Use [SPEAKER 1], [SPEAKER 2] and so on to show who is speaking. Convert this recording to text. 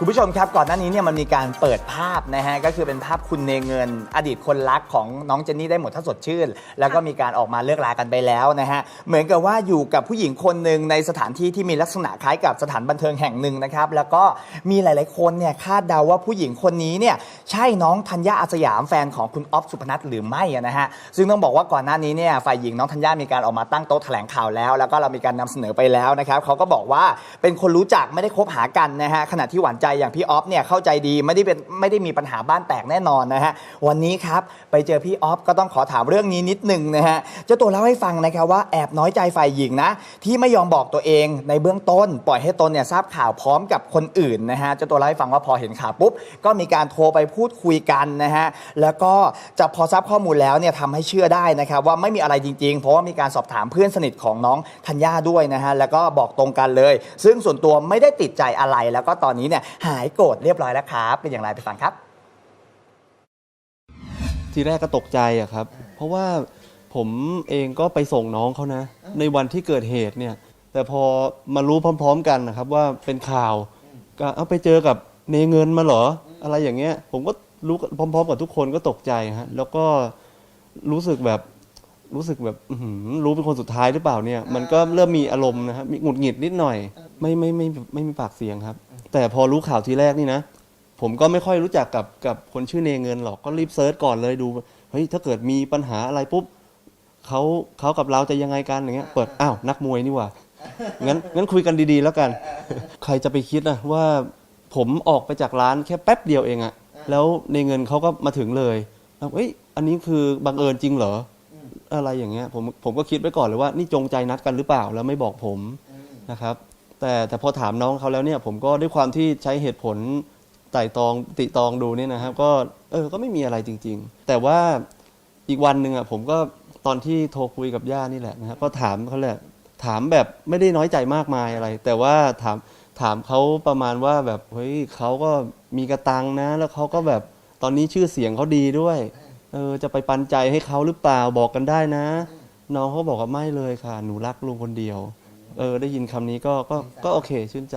[SPEAKER 1] คุณผู้ชมครับก่อนหน้านี้เนี่ยมันมีการเปิดภาพนะฮะก็คือเป็นภาพคุณเนเงิน อดีตคนรักของน้องเจนนี่ได้หมดถ้าสดชื่น แล้วก็มีการออกมาเลิกลากันไปแล้วนะฮะเหมือนกับว่าอยู่กับผู้หญิงคนหนึ่งในสถานที่ที่มีลักษณะคล้ายกับสถานบันเทิงแห่งหนึ่งนะครับแล้วก็มีหลาย ๆ คนเนี่ยคาดเดาว่าผู้หญิงคนนี้เนี่ยใช่น้องธัญญาอาสยามแฟนของคุณออฟสุพนัทหรือไม่นะฮะซึ่งต้องบอกว่าก่อนหน้านี้เนี่ยฝ่ายหญิงน้องธัญญามีการออกมาตั้งโต๊ะแถลงข่าวแล้ว แล้วก็เรามีการนำเสนอไปแล้วนะครับเขาก็บอกว่าเป็นคนรู้จักไม่ได้คบหากันนะฮะขณะที่หวานใจอย่างพี่ออฟเนี่ยเข้าใจดีไม่ได้เป็นไม่ได้มีปัญหาบ้านแตกแน่นอนนะฮะวันนี้ครับไปเจอพี่ออฟก็ต้องขอถามเรื่องนี้นิดหนึ่งนะฮะเจ้าตัวเล่าให้ฟังนะครับว่าแอบน้อยใจฝ่ายหญิงนะที่ไม่ยอมบอกตัวเองในเบื้องต้น ปล่อยให้ตนเนี่ยทราบข่าวพร้อมกับคนอื่นนะฮะเจ้าตัวเล่าให้ฟังว่าพอเห็นข่าวปุ๊บก็มีการโทรไปพูดคุยกันนะฮะแล้วก็จะพอทราบข้อมูลแล้วเนี่ยทำให้เชื่อได้นะครับว่าไม่มีอะไรจริงๆ เพราะว่ามีการสอบถามเพื่อนสนิทของน้องธัญญาด้วยนะฮะแล้วก็บอกตรงกันเลย ซึ่งส่วนตัวไม่ได้ติดใจอะไรแล้วก็ตอนนี้เนี่ยหายโกรธเรียบร้อยแล้วครับ เป็นอย่างไรไปฟังครับ
[SPEAKER 2] ทีแรกก็ตกใจอะครับ เพราะว่าผมเองก็ไปส่งน้องเขานะ ในวันที่เกิดเหตุเนี่ย แต่พอมารู้พร้อม ๆ กันนะครับว่าเป็นข่าวก็เอาไปเจอกับเนเงินมาเหรอ อะไรอย่างเงี้ย ผมก็รู้พร้อม ๆ กับทุกคนก็ตกใจฮะแล้วก็รู้สึกแบบรู้สึกแบบรู้เป็นคนสุดท้ายหรือเปล่าเนี่ย มันก็เริ่มมีอารมณ์นะครับมีหงุดหงิดนิดหน่อย ไม่ไม่ไม่ไม่มีปากเสียงครับ แต่พอรู้ข่าวทีแรกนี่นะ ผมก็ไม่ค่อยรู้จักกับกับคนชื่อเนเงินหรอกก็รีบเซิร์ชก่อนเลยดูเฮ้ยถ้าเกิดมีปัญหาอะไรปุ๊บเขาเขากับเราจะยังไงกันอย่างเงี้ย เปิดอ้าวนักมวยนี่หว่างั้นงั้นคุยกันดีๆแล้วกัน ใครจะไปคิดนะว่าผมออกไปจากร้านแค่แป๊บเดียวเองอะแล้วในเงินเขาก็มาถึงเลยแล้วเอ้ยอันนี้คือบังเอิญจริงเหรออะไรอย่างเงี้ยผมผมก็คิดไว้ก่อนเลยว่านี่จงใจนัดกันหรือเปล่าแล้วไม่บอกผมนะครับ แต่แต่พอถามน้องเขาแล้วเนี่ยผมก็ด้วยความที่ใช้เหตุผลไต่ตองติตองดูเนี่ยนะครับ ก็เออก็ไม่มีอะไรจริง ๆ แต่ว่าอีกวันหนึ่งอะผมก็ตอนที่โทรคุยกับย่านี่แหละนะครับก็ถามเขาแหละถามแบบไม่ได้น้อยใจมากมายอะไร แต่ว่าถามถามเขาประมาณว่าแบบเฮ้ยเขาก็มีกระตังนะ แล้วเขาก็แบบตอนนี้ชื่อเสียงเขาดีด้วยเออจะไปปันใจให้เขาหรือเปล่าบอกกันได้นะ น้องเขาบอกว่าไม่เลยค่ะ หนูรักลุงคนเดียว เออได้ยินคำนี้ก็ก็ก็โอเคชื่นใจ